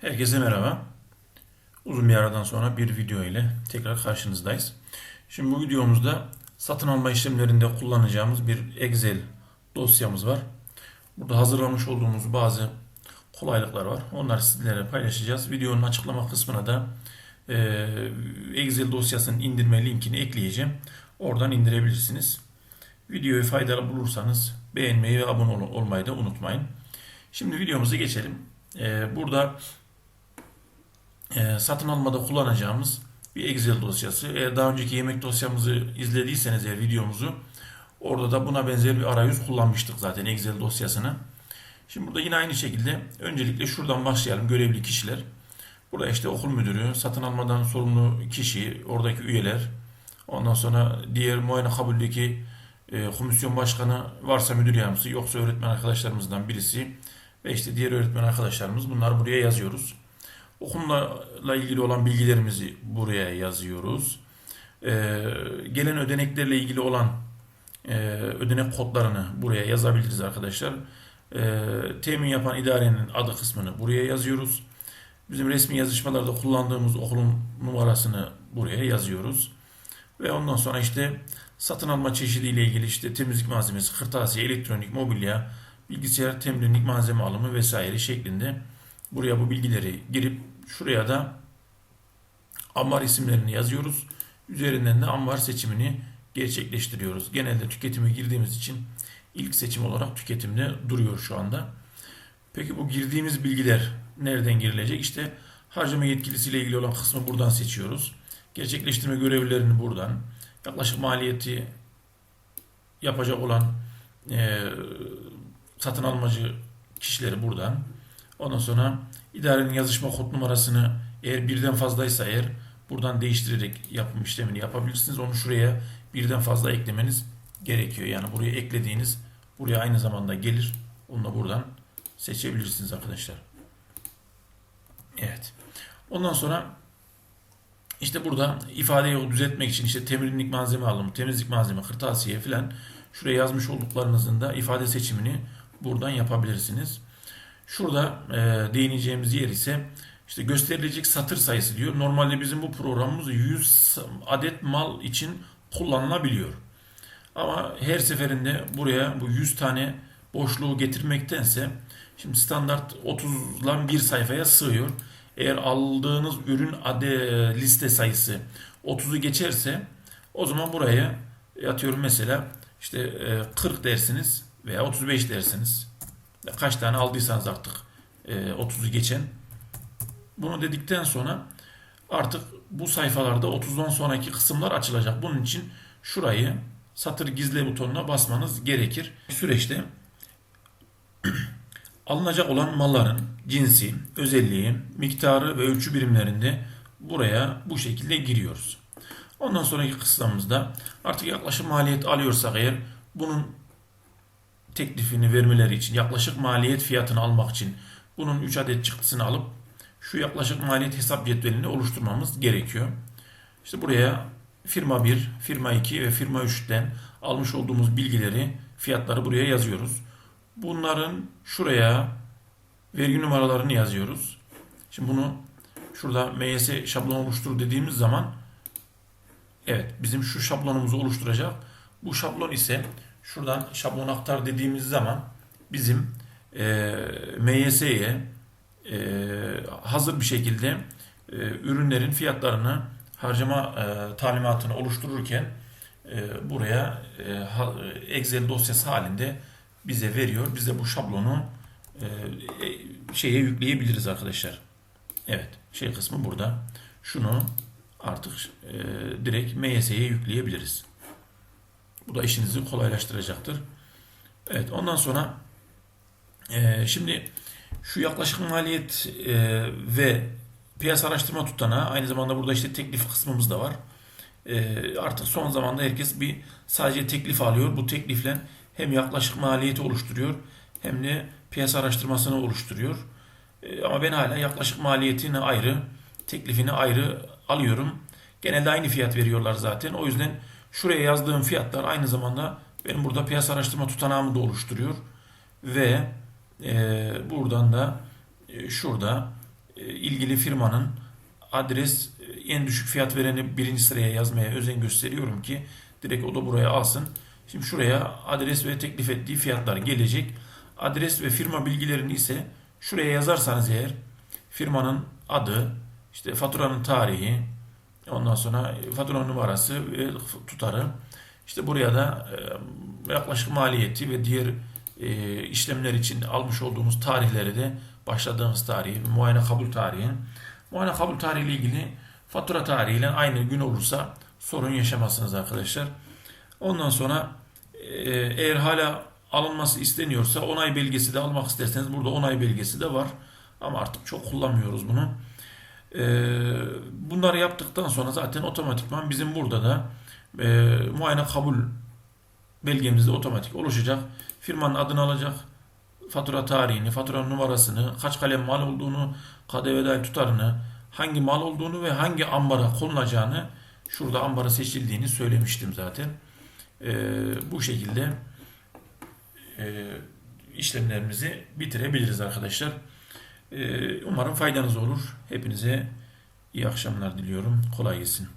Herkese merhaba. Uzun bir aradan sonra bir video ile tekrar karşınızdayız. Şimdi bu videomuzda satın alma işlemlerinde kullanacağımız bir Excel dosyamız var. Burada hazırlamış olduğumuz bazı kolaylıklar var. Onları sizlere paylaşacağız. Videonun açıklama kısmına da e, Excel dosyasının indirme linkini ekleyeceğim. Oradan indirebilirsiniz. Videoyu faydalı bulursanız beğenmeyi ve abone ol- olmayı da unutmayın. Şimdi videomuza geçelim. E, burada e, satın almada kullanacağımız bir Excel dosyası. Eğer daha önceki yemek dosyamızı izlediyseniz eğer videomuzu orada da buna benzer bir arayüz kullanmıştık zaten Excel dosyasını. Şimdi burada yine aynı şekilde öncelikle şuradan başlayalım görevli kişiler. Burada işte okul müdürü, satın almadan sorumlu kişi, oradaki üyeler. Ondan sonra diğer muayene kabuldeki e, komisyon başkanı varsa müdür yardımcısı yoksa öğretmen arkadaşlarımızdan birisi ve işte diğer öğretmen arkadaşlarımız bunları buraya yazıyoruz. Okulla ilgili olan bilgilerimizi buraya yazıyoruz. Ee, gelen ödeneklerle ilgili olan e, ödenek kodlarını buraya yazabiliriz arkadaşlar. Ee, temin yapan idarenin adı kısmını buraya yazıyoruz. Bizim resmi yazışmalarda kullandığımız okulun numarasını buraya yazıyoruz. Ve ondan sonra işte satın alma çeşidiyle ilgili işte temizlik malzemesi, kırtasiye, elektronik, mobilya, bilgisayar temizlik malzeme alımı vesaire şeklinde Buraya bu bilgileri girip şuraya da ambar isimlerini yazıyoruz. Üzerinden de ambar seçimini gerçekleştiriyoruz. Genelde tüketime girdiğimiz için ilk seçim olarak tüketimde duruyor şu anda. Peki bu girdiğimiz bilgiler nereden girilecek? İşte harcama yetkilisiyle ilgili olan kısmı buradan seçiyoruz. Gerçekleştirme görevlilerini buradan. Yaklaşık maliyeti yapacak olan e, satın almacı kişileri buradan. Ondan sonra idarenin yazışma kod numarasını eğer birden fazlaysa eğer buradan değiştirerek yapım işlemini yapabilirsiniz. Onu şuraya birden fazla eklemeniz gerekiyor. Yani buraya eklediğiniz buraya aynı zamanda gelir. Onu da buradan seçebilirsiniz arkadaşlar. Evet. Ondan sonra işte burada ifadeyi düzeltmek için işte temizlik malzeme alımı, temizlik malzeme, kırtasiye filan şuraya yazmış olduklarınızın da ifade seçimini buradan yapabilirsiniz. Şurada e, değineceğimiz yer ise işte gösterilecek satır sayısı diyor. Normalde bizim bu programımız 100 adet mal için kullanılabiliyor. Ama her seferinde buraya bu 100 tane boşluğu getirmektense şimdi standart 30'dan bir sayfaya sığıyor. Eğer aldığınız ürün ade liste sayısı 30'u geçerse o zaman buraya atıyorum mesela işte e, 40 dersiniz veya 35 dersiniz kaç tane aldıysanız artık e, 30'u geçen. Bunu dedikten sonra artık bu sayfalarda 30'dan sonraki kısımlar açılacak. Bunun için şurayı satır gizle butonuna basmanız gerekir. Süreçte alınacak olan malların cinsi, özelliği, miktarı ve ölçü birimlerinde buraya bu şekilde giriyoruz. Ondan sonraki kısmımızda artık yaklaşık maliyet alıyorsak eğer bunun teklifini vermeleri için yaklaşık maliyet fiyatını almak için bunun 3 adet çıktısını alıp şu yaklaşık maliyet hesap cetvelini oluşturmamız gerekiyor. İşte buraya firma 1, firma 2 ve firma 3'ten almış olduğumuz bilgileri, fiyatları buraya yazıyoruz. Bunların şuraya vergi numaralarını yazıyoruz. Şimdi bunu şurada MYS şablon oluştur dediğimiz zaman evet bizim şu şablonumuzu oluşturacak. Bu şablon ise şuradan şablon aktar dediğimiz zaman bizim e, MYS'ye e, hazır bir şekilde e, ürünlerin fiyatlarını harcama e, talimatını oluştururken e, buraya e, ha, Excel dosyası halinde bize veriyor. Biz de bu şablonu e, e, şeye yükleyebiliriz arkadaşlar. Evet, şey kısmı burada. Şunu artık e, direkt MYS'ye yükleyebiliriz. Bu da işinizi kolaylaştıracaktır. Evet ondan sonra e, şimdi şu yaklaşık maliyet e, ve piyasa araştırma tutanağı aynı zamanda burada işte teklif kısmımız da var. E, artık son zamanda herkes bir sadece teklif alıyor. Bu teklifle hem yaklaşık maliyeti oluşturuyor hem de piyasa araştırmasını oluşturuyor. E, ama ben hala yaklaşık maliyetini ayrı, teklifini ayrı alıyorum. Genelde aynı fiyat veriyorlar zaten. O yüzden Şuraya yazdığım fiyatlar aynı zamanda benim burada piyasa araştırma tutanağımı da oluşturuyor. Ve e, buradan da e, şurada e, ilgili firmanın adres e, en düşük fiyat vereni birinci sıraya yazmaya özen gösteriyorum ki direkt o da buraya alsın. Şimdi şuraya adres ve teklif ettiği fiyatlar gelecek. Adres ve firma bilgilerini ise şuraya yazarsanız eğer firmanın adı, işte faturanın tarihi, ondan sonra fatura numarası ve tutarı, işte buraya da e, yaklaşık maliyeti ve diğer e, işlemler için almış olduğumuz tarihleri de başladığımız tarihi, muayene kabul tarihi. Muayene kabul tarihi ile ilgili fatura tarihiyle aynı gün olursa sorun yaşamazsınız arkadaşlar. Ondan sonra e, eğer hala alınması isteniyorsa onay belgesi de almak isterseniz burada onay belgesi de var. Ama artık çok kullanmıyoruz bunu. E, bunları yaptıktan sonra zaten otomatikman bizim burada da e, muayene kabul belgemizde otomatik oluşacak. Firmanın adını alacak, fatura tarihini, fatura numarasını, kaç kalem mal olduğunu, KDV dahil tutarını, hangi mal olduğunu ve hangi ambara konulacağını şurada ambara seçildiğini söylemiştim zaten. Ee, bu şekilde e, işlemlerimizi bitirebiliriz arkadaşlar. Ee, umarım faydanız olur. Hepinize iyi akşamlar diliyorum. Kolay gelsin.